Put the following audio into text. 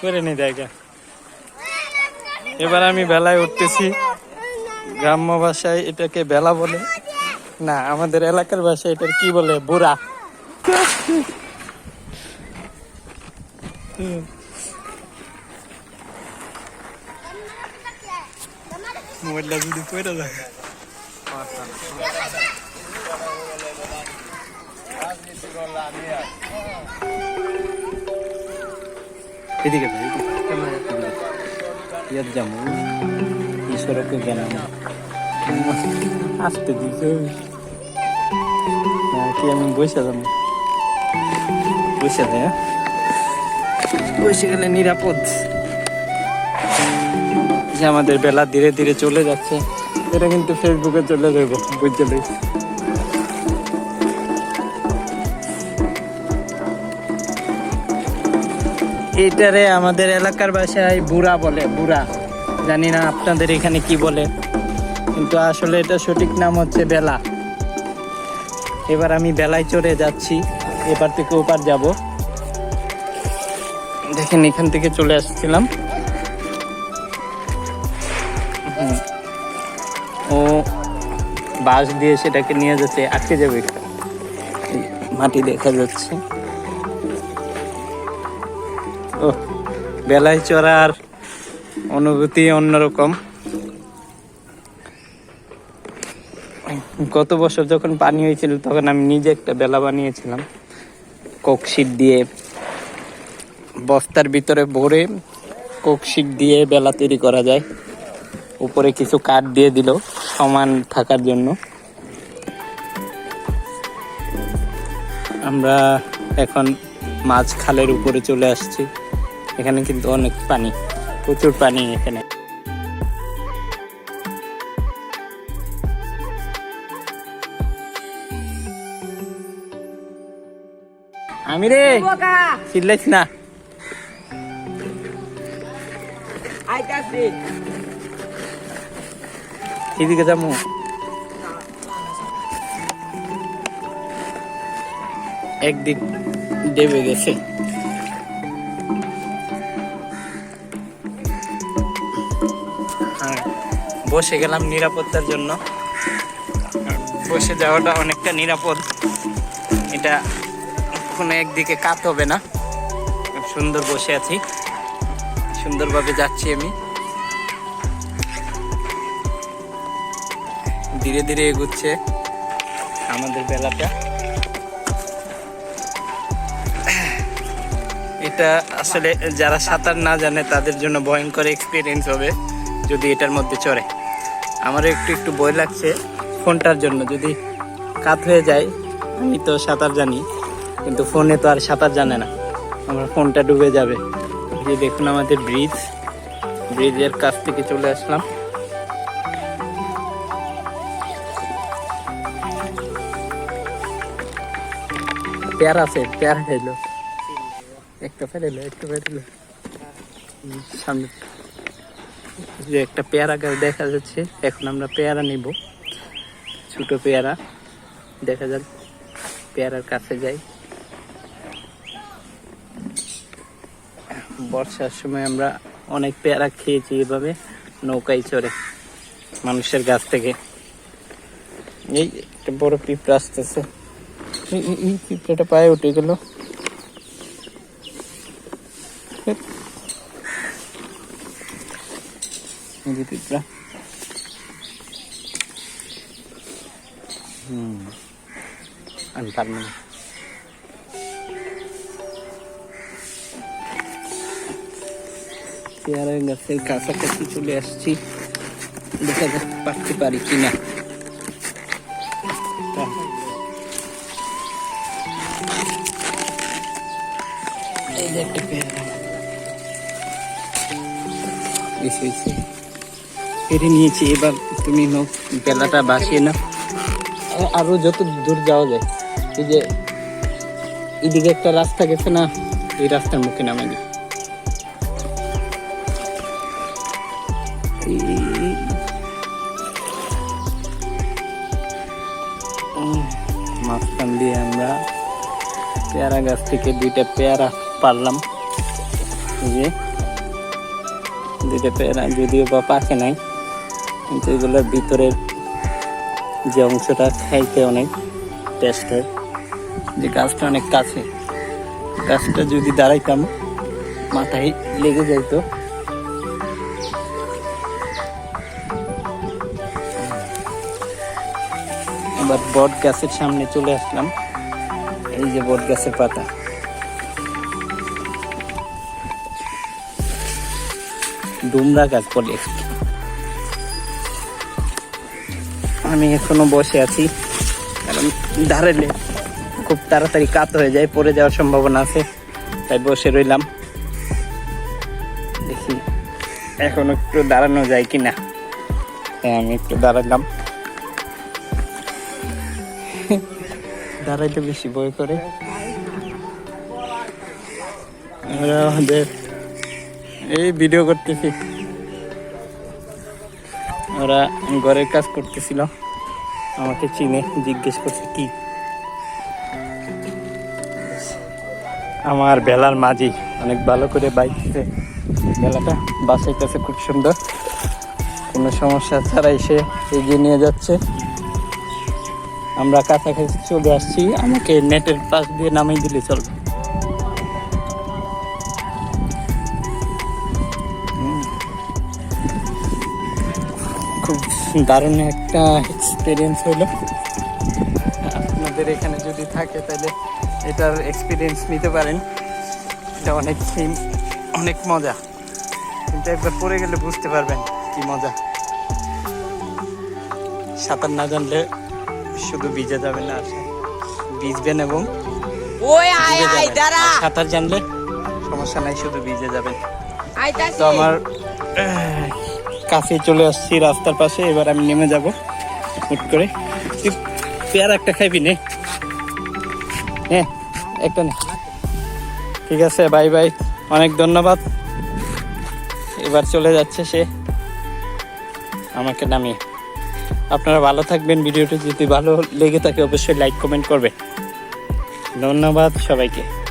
করে নি দেখা। এবার আমি বেলায় উঠতেছি। গ্রাম্য ভাষায় এটাকে বেলা বলে। না আমাদের এলাকার ভাষায় এটার কি বলে? বুড়া। মোবাইলটা যদি পড়ে যায়। এদিকে ভাই ইয়ার ঈশ্বরকে গেলাম আসতে দিছে। কি আমি বসে যাব বসে যায় বসে গেলে নিরাপদ। যে আমাদের বেলা ধীরে ধীরে চলে যাচ্ছে এটা কিন্তু ফেসবুকে চলে যাব, বুঝতে পেরেছি। এইটারে আমাদের এলাকার ভাষায় বুড়া বলে, বুড়া। জানি না আপনাদের এখানে কি বলে, কিন্তু আসলে এটা সঠিক নাম হচ্ছে বেলা। এবার আমি বেলায় চড়ে যাচ্ছি এবার থেকে ওপার যাব। দেখেন, এখান থেকে চলে আসছিলাম। ও বাঁশ দিয়ে সেটাকে নিয়ে যাচ্ছে, আটকে যাবে মাটি দেখা যাচ্ছে। ও বেলায় চড়ার অনুভূতি অন্যরকম। গত বছর যখন পানি হয়েছিল, তখন আমি নিজে একটা বেলা বানিয়েছিলাম। কোকশিট দিয়ে বস্তার ভিতরে ভরে কোকশিট দিয়ে বেলা তৈরি করা যায়। উপরে কিছু কাঠ দিয়ে দিল সমান থাকার জন্য। আমরা এখন মাছ খালের উপরে চলে আসছি। এখানে কিন্তু অনেক পানি প্রচুর পানি এখানে। আমি রে চিল্লাইস না। এদিকে যাব একদিক ডেবে গেছে। বসে গেলাম নিরাপত্তার জন্য। বসে যাওয়াটা অনেকটা নিরাপদ। এটা কোনো একদিকে কাত হবে না। সুন্দর বসে আছি। সুন্দরভাবে যাচ্ছি আমি। ধীরে ধীরে এগুচ্ছে আমাদের বেলাটা। এটা আসলে যারা সাঁতার না জানে, তাদের জন্য ভয়ঙ্কর এক্সপিরিয়েন্স হবে। যদি এটার মধ্যে চড়ে। আমারও একটু একটু ভয় লাগছে ফোনটার জন্য। যদি কাত হয়ে যায়, আমি তো সাঁতার জানি, কিন্তু ফোনে তো আর সাঁতার জানে না। আমার ফোনটা ডুবে যাবে। যে দেখুন আমাদের ব্রিজ। ব্রিজের কাছ থেকে চলে আসলাম। পেয়ারা আছে, পেয়ারা খেলো একটা ফেলেলো একটা ফেলে সামনে। যে একটা পেয়ারা গাছ দেখা যাচ্ছে, এখন আমরা পেয়ারা নিব। ছোট পেয়ারা, দেখা যাক পেয়ারার কাছে যাই। বর্ষার সময় আমরা অনেক পেয়ারা খেয়েছি এভাবে, নৌকায় চড়ে মানুষের গাছ থেকে। এই একটা বড় পিঁপড়া আসতেছে। পিঁপড়াটা পায়ে উঠে গেল। যে পিঁপড়া হুম আমি পারব না পেয়ারা গাছের কাছাকাছি চলে আসছি দেখা যাক পারতে পারি কিনা এই যে পেরে নিয়েছি এবার তুমি নৌ বেলাটা বাসিয়ে না আরও যত দূর যাওয়া যায় এই যে এদিকে একটা রাস্তা গেছে না এই রাস্তার মুখে নামে নি মাঝখান দিয়ে আমরা পেয়ারা গাছ থেকে দুইটা পেয়ারা পারলাম। যে দুটো পেয়ারা যদিও বা পাকে নাই। কিন্তু এগুলোর ভিতরের যে অংশটা খাইতে অনেক টেস্ট হয়। যে গাছটা অনেক কাছে, গাছটা যদি দাঁড়াইতাম, মাথায় লেগে যাইতো। এবার বট গাছের সামনে চলে আসলাম। এই যে বট গাছের পাতা। ডুমরা গাছ বলে। আমি এখনও বসে আছি। কারণ দাঁড়ালে খুব তাড়াতাড়ি কাত হয়ে যায়, পড়ে যাওয়ার সম্ভাবনা আছে, তাই বসে রইলাম। দেখি এখন একটু দাঁড়ানো যায় কিনা। হ্যাঁ আমি একটু দাঁড়ালাম দাঁড়াইতে বেশি ভয় করে। এই ভিডিও করতেছি। ওরা ঘরের কাজ করতেছিল। আমাকে চিনে, জিজ্ঞেস করছে, কি? আমার বেলার মাঝি অনেক ভালো করে বাইকতে বেলাটা বাসের কাছে খুব সুন্দর। কোনো সমস্যা ছাড়াই সে এগিয়ে নিয়ে যাচ্ছে। আমরা কাছাকাছি চলে আসছি। আমাকে নেটের পাশ দিয়ে নামিয়ে দিলে চলবে। খুব দারুণ একটা এক্সপিরিয়েন্স হলো। আপনাদের এখানে যদি থাকে তাহলে এটার এক্সপিরিয়েন্স নিতে পারেন। এটা অনেক অনেক মজা। কিন্তু একবার পড়ে গেলে বুঝতে পারবেন কি মজা। সাঁতার না জানলে শুধু ভিজে যাবেন না ভিজবেন এবং আর সাঁতার জানলে সমস্যা নাই শুধু ভিজে যাবেন তো আমার কাছে চলে আসছি রাস্তার পাশে, এবার আমি নেমে যাব। হুট করে। পেয়ারা একটা খাইবি নে। হ্যাঁ একটা নে। ঠিক আছে, বাই বাই। অনেক ধন্যবাদ। এবার চলে যাচ্ছে সে। আমাকে নামিয়ে। আপনারা ভালো থাকবেন। ভিডিওটি যদি ভালো লেগে থাকে, অবশ্যই লাইক কমেন্ট করবে। ধন্যবাদ সবাইকে।